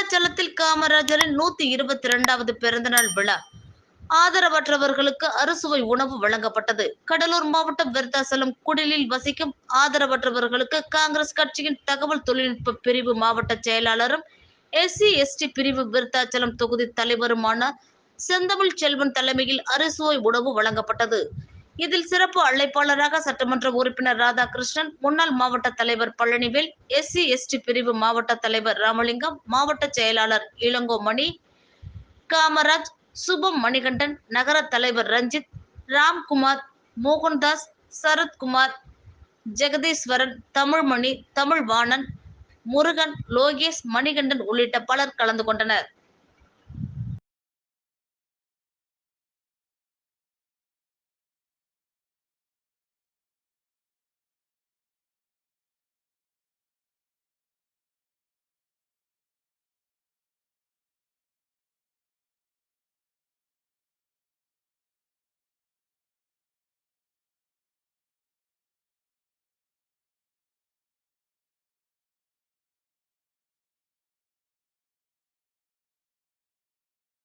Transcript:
காமராஜரின் நூத்தி இருபத்தி இரண்டாவது பிறந்தநாள் விழா. ஆதரவற்றவர்களுக்கு அறுசுவை உணவு வழங்கப்பட்டது. கடலூர் மாவட்டம் விருத்தாசலம் குடிலில் வசிக்கும் ஆதரவற்றவர்களுக்கு காங்கிரஸ் கட்சியின் தகவல் தொழில்நுட்ப பிரிவு மாவட்ட செயலாளரும் எஸ்சி எஸ்டி பிரிவு விருத்தாச்சலம் தொகுதி தலைவருமான செந்தமிழ் செல்வன் தலைமையில் அறுசுவை உணவு வழங்கப்பட்டது. இதில் சிறப்பு அழைப்பாளராக சட்டமன்ற உறுப்பினர் ராதாகிருஷ்ணன் முன்னாள் மாவட்ட தலைவர் பழனிவேல் எஸ்சி எஸ்டி பிரிவு மாவட்ட தலைவர் ராமலிங்கம் மாவட்ட செயலாளர் இளங்கோமணி காமராஜ் சுபம் மணிகண்டன் நகர தலைவர் ரஞ்சித் ராம்குமார் மோகன்தாஸ் சரத்குமார் ஜெகதீஸ்வரன் தமிழ்மணி தமிழ்வாணன் முருகன் லோகேஷ் மணிகண்டன் உள்ளிட்ட பலர் கலந்து கொண்டனர்.